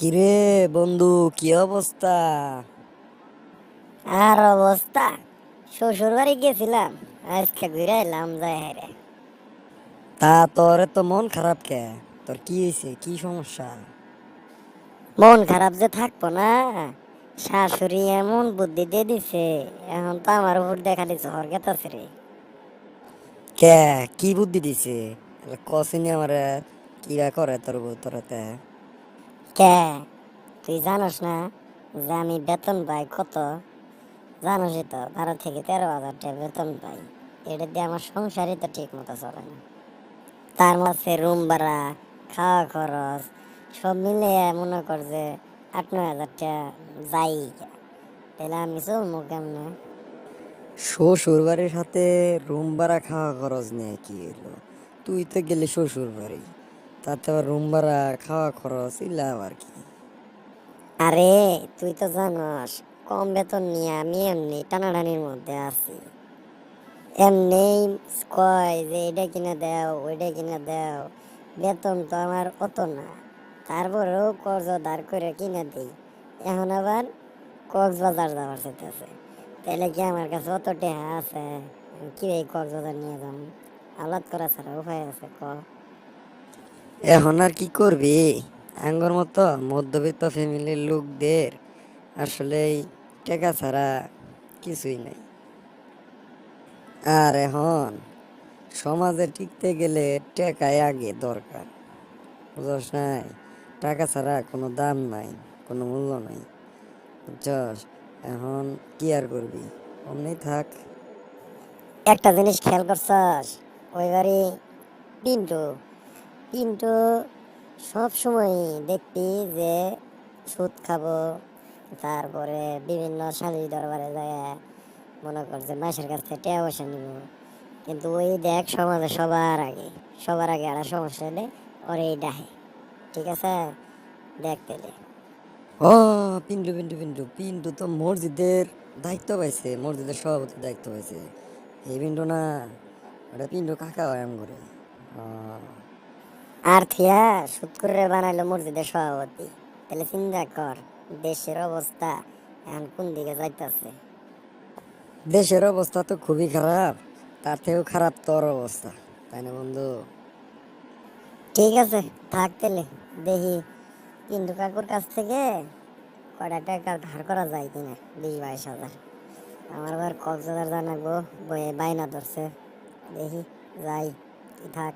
কিরে বন্ধু কি অবস্থা? আর অবস্থা? শ্বশুর বাড়ি গেছিলাম আজকে ঘুরে এলাম যাই হেরে তা তোর তো মন খারাপ কে? তোর কি হয়েছে কি সমস্যা? মন খারাপ যে থাকব না। শাশুড়ি এমন বুদ্ধি দিয়ে দিছে এখন তো আমার উপর দেখা দিচ্ছে হরগেতাছে রে। কে? কি বুদ্ধি দিছে? কসিনি আমার কিরা করে তোর তোরতে? কে? তুই জানোস না যে আমি বেতন পাই কত? জানোসই তো, বারো থেকে তেরো হাজার টাকা বেতন পাই। এটা দিয়ে আমার সংসারই তো ঠিক মতো চলে না। তার মাঝে রুম ভাড়া, খাওয়া খরচ, সব মিলে মনে কর যে আট, নয় হাজার টাকা যাই তাহলে আমি চলবো কেমনে? শ্বশুর বাড়ির সাথে রুম ভাড়া, খাওয়া খরচ নেই কি হলো তুই তো গেলে শ্বশুর বাড়ি তাতে রুম ভাড়া, খাওয়া খরচ ইলা আর কি। আরে, তুই তো জানোস, কম বেতন নিয়ে আমি এমনি টানাটানির মধ্যে আছি। এমনি কয় যে এটা কিনে দাও, ওইটা কিনে দাও, বেতন তো আমার অত না। তারপরেও কর্জ দাঁড় করে কিনে দিই। এখন আবার কক্সবাজার যাওয়ার চাইতেছে তাহলে কি আমার কাছে অত টেহা আছে? কি এই কক্সবাজার নিয়ে যাম আলাদ করা ছাড়া উপায় আছে ক? এখন আর কি করবি? আঙ্গর মতো মধ্যবিত্ত ফ্যামিলির লোকদের আসলে টাকা ছাড়া কিছুই নাই। আর এখন সমাজে টিকতে গেলে টাকাই আগে দরকার বুঝস নাই? টাকা ছাড়া কোনো দাম নাই, কোনো মূল্য নাই, বুঝছস? এখন কি আর করবি? অমনি থাক। একটা জিনিস খেয়াল করছাস, ওই বাড়ি পিন্টু পিন্টু সব সময় যে সুদ খাব, তারপরে বিভিন্ন সালিশ দরবারে যায় মনে কর যে মাসের কাছ থেকে টাকা পয়সা নিব। কিন্তু ওই দেখ সমাজে সবার আগে সবার আগে আর সমস্যা হলে ওর এই ডাহে, ঠিক আছে? দেখ দে ও, পিন্টু পিন্টু পিন্টু পিন্টু তো মসজিদের দায়িত্ব পাইছে, মসজিদের সভাপতির দায়িত্ব পাইছে। এই পিন্টু না, ওটা পিন্টু কাকা আম করে। আর থিয়া সুদ করে বানাইলো মসজিদের সভাপতি। তাহলে চিন্তা কর দেশের অবস্থা এখন কোন দিকে যাইতেছে? দেশের অবস্থা তো খুবই খারাপ তার থেকেও খারাপ তোর অবস্থা তাই না বন্ধু? ঠিক আছে থাক তাহলে দেখি কিন্তু কাকুর কাছ থেকে কয়টা টাকা ধার করা যায় কিনা বিশ বাইশ হাজার। আমার আবার কক্সবাজার জানাব বয়ে বাইনা ধরছে দেখি যাই থাক।